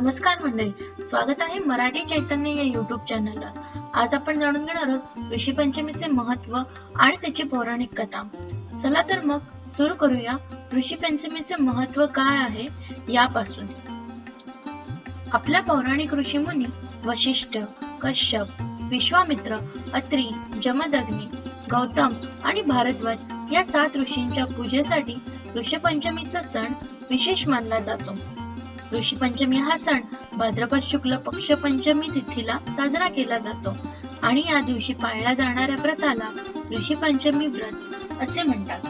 नमस्कार मंडळी स्वागत आहे मराठी चैतन्य या युट्यूब चॅनलला आज आपण जाणून घेणार आहोत ऋषी पंचमीचे महत्त्व आणि त्याची पौराणिक कथा. चला तर मग सुरू करूया. ऋषी पंचमीचे महत्त्व काय आहे यापासून. आपल्या पौराणिक ऋषीमुनी वशिष्ठ कश्यप विश्वामित्र अत्री जमदग्नी गौतम आणि भारद्वाज या सात ऋषींच्या पूजेसाठी ऋषपंचमीचा सण विशेष मानला जातो. ऋषी पंचमी हा सण भाद्रपद शुक्ल पक्ष पंचमी तिथीला साजरा केला जातो. आणि या दिवशी पाळल्या जाणाऱ्या व्रताला ऋषी पंचमी व्रत असे म्हणतात.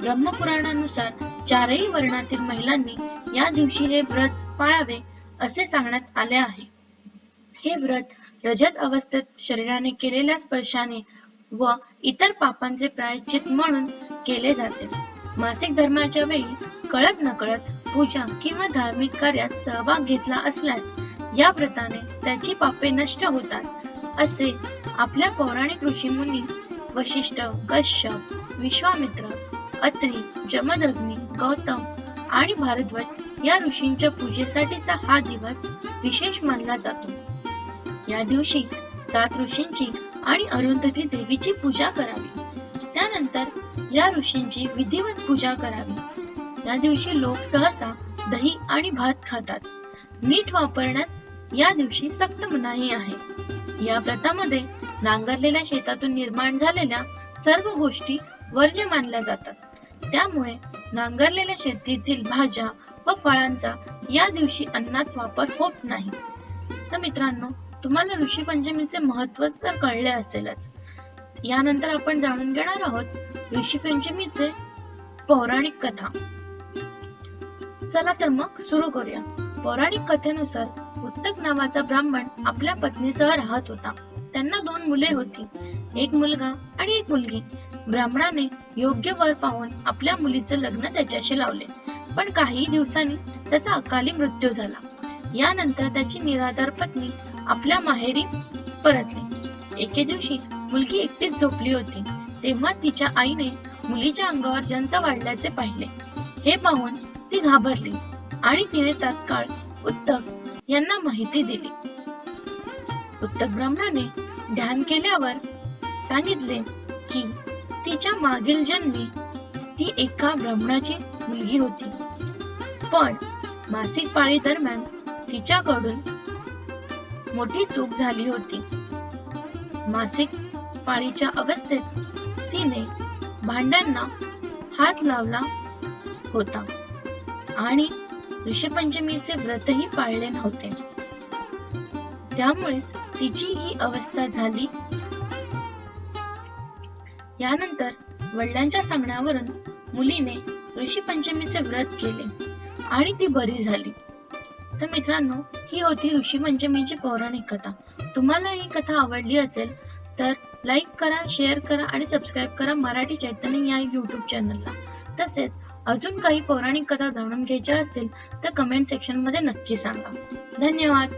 ब्रह्मपुराणानुसार चारही वर्णातील महिलांनी या दिवशी हे व्रत पाळावे असे सांगण्यात आले आहे. हे व्रत रजत अवस्थेत शरीराने केलेल्या स्पर्शाने व इतर पापांचे प्रायश्चित म्हणून केले जाते. मासिक धर्माच्या वेळी कळत नकळत पूजा किंवा धार्मिक कार्यात सहभाग घेतला असल्यास या व्रताने त्याची पापे नष्ट होतात. असे आपल्या पौराणिक ऋषीमुनी वशिष्ठ कश्यप विश्वामित्र अत्री जमदग्नी गौतम आणि भारद्वाज या ऋषींच्या पूजेसाठीचा हा दिवस विशेष मानला जातो. या दिवशी सात ऋषींची आणि अरुंधती देवीची पूजा करावी. त्यानंतर या ऋषींची विधिवत पूजा करावी. या दिवशी लोक सहसा दही आणि भात खातात. मीठ वापरण्यास या दिवशी सक्त मनाई आहे. या व्रतामध्ये नांगरलेल्या शेतातून निर्माण झालेल्या सर्व गोष्टी वर्ज्य मानल्या जातात. त्यामुळे नांगरलेल्या शेतीतील भाज्या व फळांचा या दिवशी अन्नात वापर होत नाही. तर मित्रांनो तुम्हाला ऋषी पंचमीचे महत्त्व तर कळले असेलच. यानंतर आपण जाणून घेणार आहोत ऋषी पंचमीचे पौराणिक कथा. चला तर मग सुरू करूया. पौराणिक कथेनुसार उत्तक नावाचा ब्राह्मण आपल्या पत्नीसह राहत होता. त्यांना दोन मुले होती. एक मुलगा आणि एक मुलगी. ब्राह्मणाने योग्य वर पाहून आपल्या मुलीचे लग्न त्याच्याशी लावले. पण काही दिवसांनी त्याचा अकाली मृत्यू झाला. यानंतर त्याची निराधार पत्नी आपल्या माहेरी परतली. एके दिवशी मुलगी एकटीच झोपली होती. तेव्हा तिच्या आईने मुलीच्या अंगावर जंत वाढल्याचे पाहिले. हे पाहून ती घाबरली आणि तिने तात्काळ उत्तक यांना माहिती दिली. उत्तक ब्राह्मणाने ध्यान केल्यावर सांगितले की तिच्या मागील जन्मी ती एका ब्राह्मणाची मुलगी होती. पण मासिक पाळी दरम्यान तिच्याकडून मोठी चूक झाली होती. मासिक पाळीच्या अवस्थेत तिने भांड्यांना हात लावला होता. आणि ऋषपंचमीचे व्रतही पाळले नव्हते. त्यामुळेच तिची ही अवस्था झाली. यानंतर वडिलांच्या सांगण्यावरून मुलीने ऋषी पंचमीचे व्रत केले आणि ती बरी झाली. तर मित्रांनो ही होती ऋषी पंचमीची पौराणिक कथा. तुम्हाला ही कथा आवडली असेल तर लाईक करा शेअर करा आणि सबस्क्राईब करा मराठी चैतन्य या यूट्यूब चॅनलला तसेच अजून काही पौराणिक कथा जाणून घ्यायच्या असतील तर कमेंट सेक्शनमध्ये नक्की सांगा. धन्यवाद.